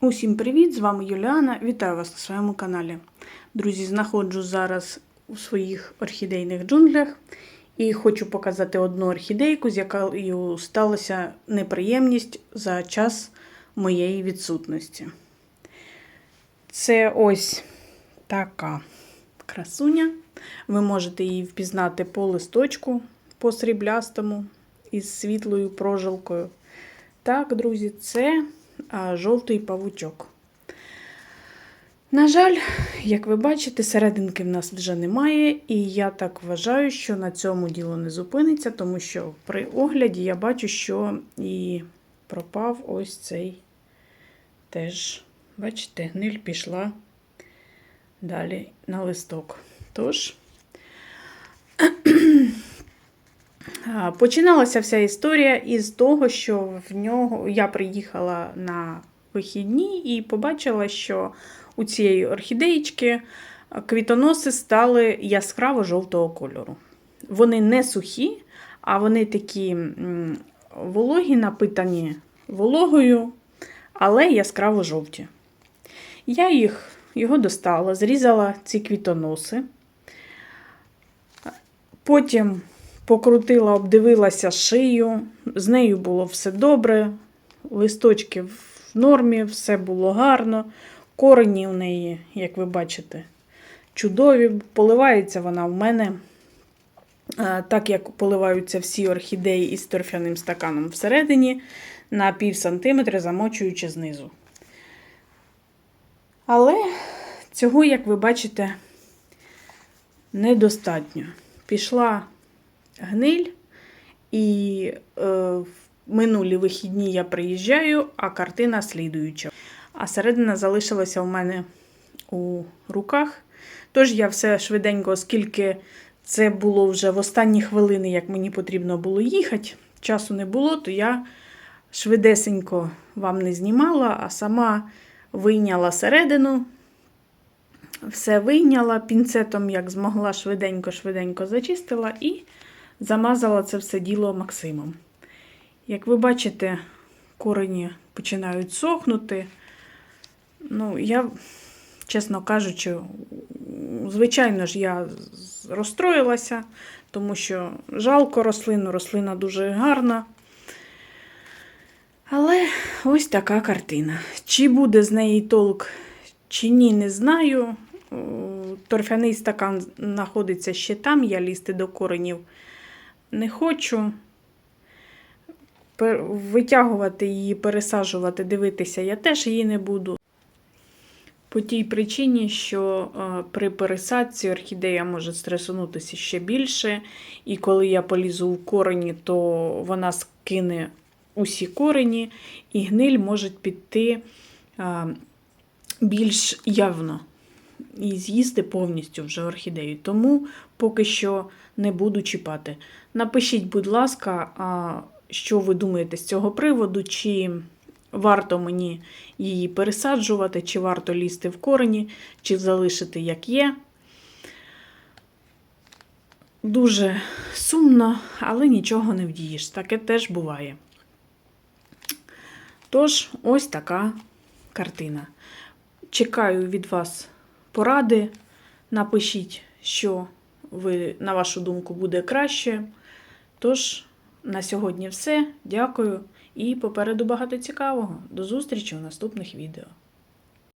Усім привіт! З вами Юліана. Вітаю вас на своєму каналі. Друзі, знаходжу зараз у своїх орхідейних джунглях і хочу показати одну орхідейку, з якою сталася неприємність за час моєї відсутності. Це ось така красуня. Ви можете її впізнати по листочку, по сріблястому із світлою прожилкою. Так, друзі, це жовтий павучок. На жаль, як ви бачите, серединки в нас вже немає, і я так вважаю, що на цьому діло не зупиниться, тому що при огляді я бачу, що і пропав ось цей теж, бачите, гниль пішла далі на листок. Тож, А, Починалася вся історія із того, що в нього я приїхала на вихідні і побачила, що у цієї орхідеєчки квітоноси стали яскраво жовтого кольору. Вони не сухі, а вони такі вологі, напитані вологою, але яскраво жовті. Я їх його достала, зрізала ці квітоноси. Потім покрутила, обдивилася шию, з нею було все добре, листочки в нормі, все було гарно. Корені у неї, як ви бачите, чудові. Поливається вона в мене, е, так як поливаються всі орхідеї із торфяним стаканом всередині, на пів сантиметра, замочуючи знизу. Але цього, як ви бачите, недостатньо. Пішла гниль, і е, в минулі вихідні я приїжджаю, а картина слідуюча. А середина залишилася у мене у руках. Тож я все швиденько, оскільки це було вже в останні хвилини, як мені потрібно було їхати, часу не було, то я швидесенько вам не знімала, а сама вийняла середину, все вийняла пінцетом, як змогла, швиденько-швиденько зачистила і замазала це все діло Максимом. Як ви бачите, корені починають сохнути. Ну, я, чесно кажучи, звичайно ж, я розстроїлася, тому що жалко рослину, рослина дуже гарна. Але ось така картина. Чи буде з неї толк, чи ні, не знаю. Торфяний стакан знаходиться ще там, я лізти до коренів не хочу. Витягувати її, пересаджувати, дивитися я теж її не буду. По тій причині, що е, при пересадці орхідея може стресунутися ще більше, і коли я полізу в корені, то вона скине усі корені, і гниль може піти е, більш явно і з'їсти повністю вже орхідею. Тому поки що не буду чіпати. Напишіть, будь ласка, що ви думаєте з цього приводу, чи варто мені її пересаджувати, чи варто лізти в корені, чи залишити як є. Дуже сумно, але нічого не вдієш. Таке теж буває. Тож, ось така картина. Чекаю від вас поради. Напишіть, що ви, на вашу думку, буде краще. Тож, на сьогодні все. Дякую і попереду багато цікавого. До зустрічі у наступних відео.